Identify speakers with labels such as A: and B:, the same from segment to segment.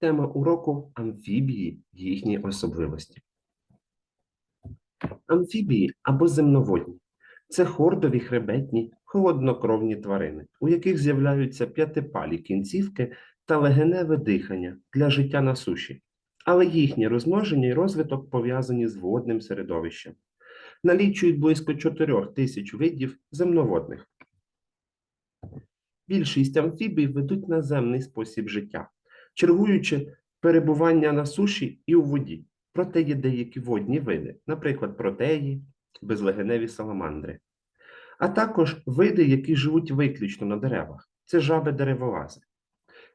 A: Тема уроку амфібії, їхні особливості. Амфібії або земноводні це хордові хребетні, холоднокровні тварини, у яких з'являються п'ятипалі кінцівки та легеневе дихання для життя на суші, але їхнє розмноження і розвиток пов'язані з водним середовищем. Налічують близько 4 тисяч видів земноводних. Більшість амфібій ведуть наземний спосіб життя, чергуючи перебування на суші і у воді. Проте є деякі водні види, наприклад, протеї, безлегеневі саламандри, а також види, які живуть виключно на деревах це жаби дереволази.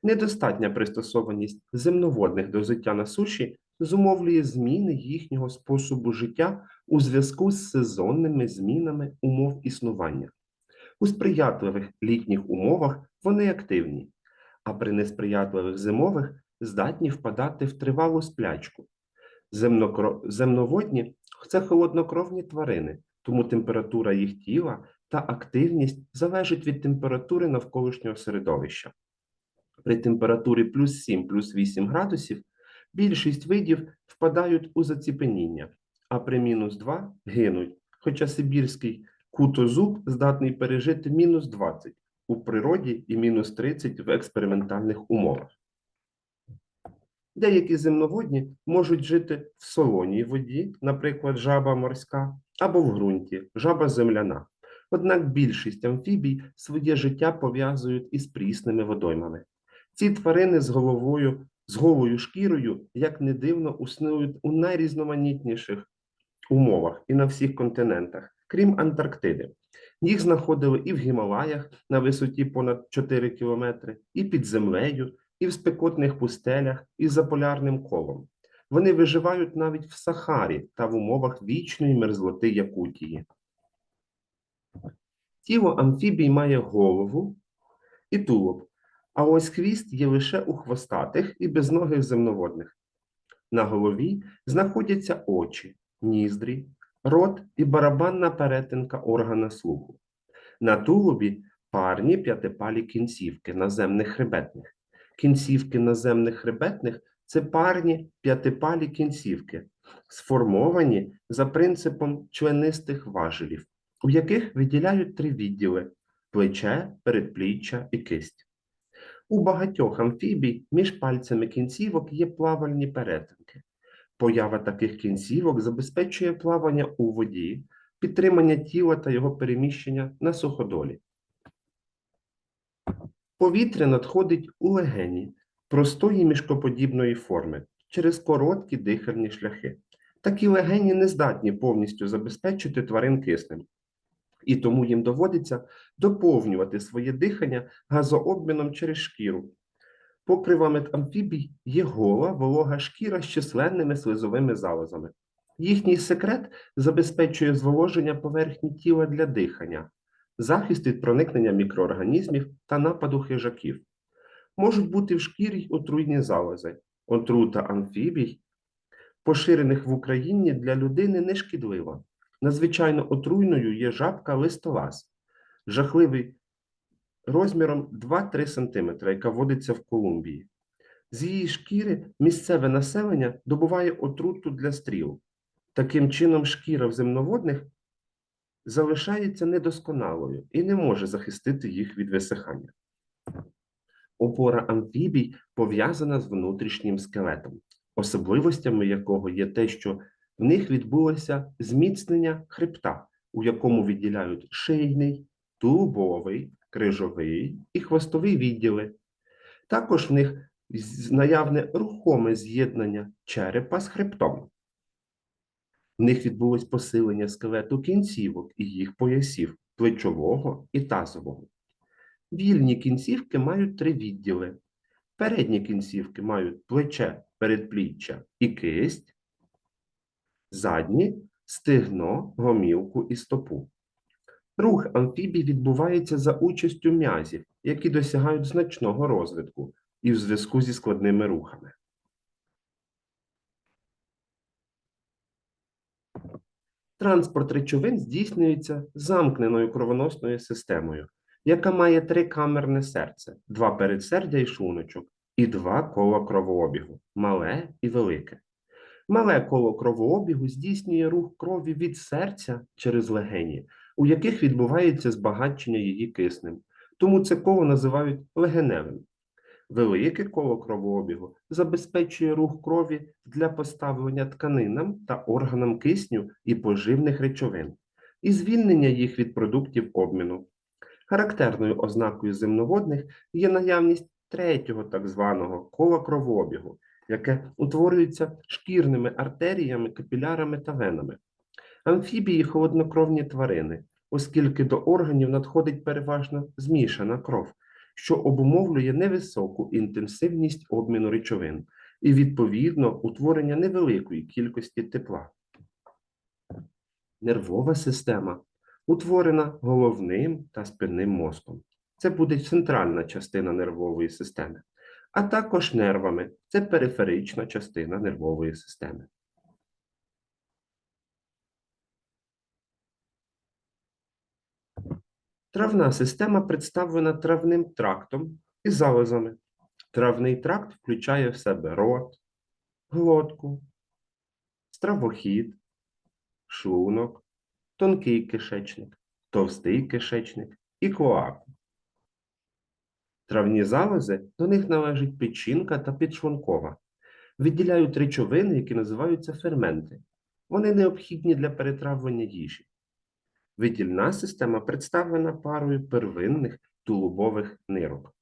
A: Недостатня пристосованість земноводних до життя на суші зумовлює зміни їхнього способу життя у зв'язку з сезонними змінами умов існування. У сприятливих літніх умовах вони активні, а при несприятливих зимових здатні впадати в тривалу сплячку. Земнокро... Земноводні це холоднокровні тварини, тому температура їх тіла та активність залежить від температури навколишнього середовища. При температурі плюс 7 плюс 8 градусів більшість видів впадають у заціпеніння, а при мінус 2 гинуть, хоча сибірський кутозуб здатний пережити мінус 20 у природі і мінус 30 в експериментальних умовах. Деякі земноводні можуть жити в солоній воді, наприклад, жаба морська, або в ґрунті, жаба земляна. Однак більшість амфібій своє життя пов'язують із прісними водоймами. Ці тварини з головою, з голою шкірою, як не дивно, існують у найрізноманітніших умовах і на всіх континентах, крім Антарктиди. Їх знаходили і в Гімалаях на висоті понад 4 кілометри, і під землею, і в спекотних пустелях, і за полярним колом. Вони виживають навіть в Сахарі та в умовах вічної мерзлоти Якутії. Тіло амфібій має голову і тулуб, а ось хвіст є лише у хвостатих і безногих земноводних. На голові знаходяться очі, ніздрі, рот і барабанна перетинка органа слуху. На тулубі парні п'ятипалі кінцівки наземних хребетних. Кінцівки наземних хребетних це парні п'ятипалі кінцівки, сформовані за принципом членистих важелів, у яких виділяють три відділи плече, передпліччя і кисть. У багатьох амфібій між пальцями кінцівок є плавальні перетинки. Поява таких кінцівок забезпечує плавання у воді, підтримання тіла та його переміщення на суходолі. Повітря надходить у легені простої мішкоподібної форми через короткі дихальні шляхи. Такі легені не здатні повністю забезпечити тварин киснем, і тому їм доводиться доповнювати своє дихання газообміном через шкіру. Покривами амфібій є гола, волога шкіра з численними слизовими залозами. Їхній секрет забезпечує зволоження поверхні тіла для дихання, захист від проникнення мікроорганізмів та нападу хижаків. Можуть бути в шкірі отруйні залози. Отрута амфібій, поширених в Україні для людини не шкідлива. Надзвичайно отруйною є жабка листолаз, жахливий розміром 2-3 см, яка водиться в Колумбії. З її шкіри місцеве населення добуває отруту для стріл. Таким чином, шкіра в земноводних залишається недосконалою і не може захистити їх від висихання. Опора амфібій пов'язана з внутрішнім скелетом, особливостями якого є те, що в них відбулося зміцнення хребта, у якому відділяють шийний, тулубовий, крижовий і хвостовий відділи. Також в них наявне рухоме з'єднання черепа з хребтом. В них відбулось посилення скелету кінцівок і їх поясів плечового і тазового. Вільні кінцівки мають три відділи. Передні кінцівки мають плече, передпліччя і кисть, задні стегно, гомілку і стопу. Рух амфібій відбувається за участю м'язів, які досягають значного розвитку і в зв'язку зі складними рухами. Транспорт речовин здійснюється замкненою кровоносною системою, яка має трикамерне серце, два передсердя і шлуночок, і два кола кровообігу мале і велике. Мале коло кровообігу здійснює рух крові від серця через легені, у яких відбувається збагачення її киснем. Тому це коло називають легеневим. Велике коло кровообігу забезпечує рух крові для поставлення тканинам та органам кисню і поживних речовин і звільнення їх від продуктів обміну. Характерною ознакою земноводних є наявність третього так званого кола кровообігу, яке утворюється шкірними артеріями, капілярами та венами. Амфібії холоднокровні тварини, оскільки до органів надходить переважно змішана кров, що обумовлює невисоку інтенсивність обміну речовин і, відповідно, утворення невеликої кількості тепла. Нервова система утворена головним та спинним мозком. Це буде центральна частина нервової системи, а також нервами це периферична частина нервової системи. Травна система представлена травним трактом і залозами. Травний тракт включає в себе рот, глотку, стравохід, шлунок, тонкий кишечник, товстий кишечник і клоаку. Травні залози до них належить печінка та підшлункова. Виділяють речовини, які називаються ферменти. Вони необхідні для перетравлення їжі. Видільна система представлена парою первинних тулубових нирок.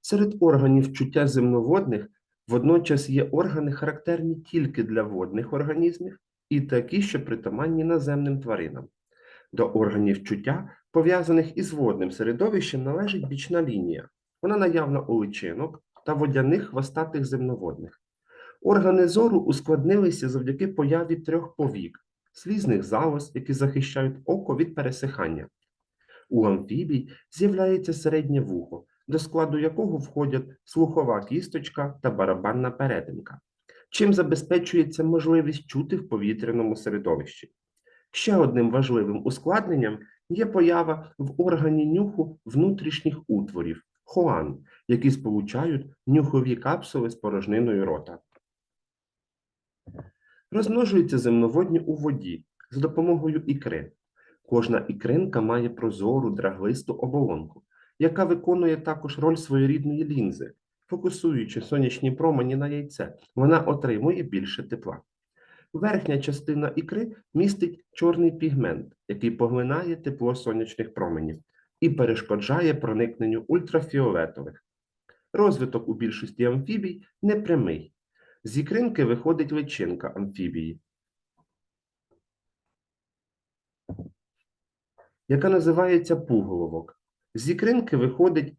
A: Серед органів чуття земноводних водночас є органи, характерні тільки для водних організмів, і такі, що притаманні наземним тваринам. До органів чуття, пов'язаних із водним середовищем, належить бічна лінія. Вона наявна у личинок та водяних хвостатих земноводних. Органи зору ускладнилися завдяки появі трьох повік, слізних залоз, які захищають око від пересихання. У амфібій з'являється середнє вухо, до складу якого входять слухова кісточка та барабанна перетинка, чим забезпечується можливість чути в повітряному середовищі. Ще одним важливим ускладненням є поява в органі нюху внутрішніх утворів хоан, які сполучають нюхові капсули з порожниною рота. Розмножуються земноводні у воді за допомогою ікри. Кожна ікринка має прозору драглисту оболонку, яка виконує також роль своєрідної лінзи. Фокусуючи сонячні промені на яйце, вона отримує більше тепла. Верхня частина ікри містить чорний пігмент, який поглинає тепло сонячних променів і перешкоджає проникненню ультрафіолетових. Розвиток у більшості амфібій непрямий. З ікринки виходить личинка амфібії, яка називається пуголовок. З ікринки виходить.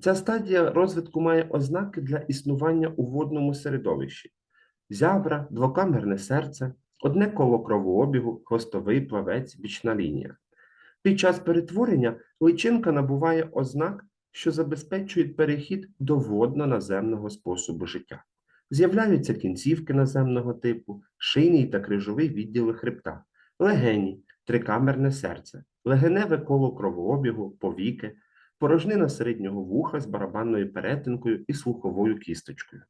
A: Ця стадія розвитку має ознаки для існування у водному середовищі: зябра, двокамерне серце, одне коло кровообігу, хвостовий плавець, бічна лінія. Під час перетворення личинка набуває ознак, що забезпечують перехід до водно-наземного способу життя. З'являються кінцівки наземного типу, шийний та крижовий відділи хребта, легені, трикамерне серце, легеневе коло кровообігу, повіки, порожнина середнього вуха з барабанною перетинкою і слуховою кісточкою.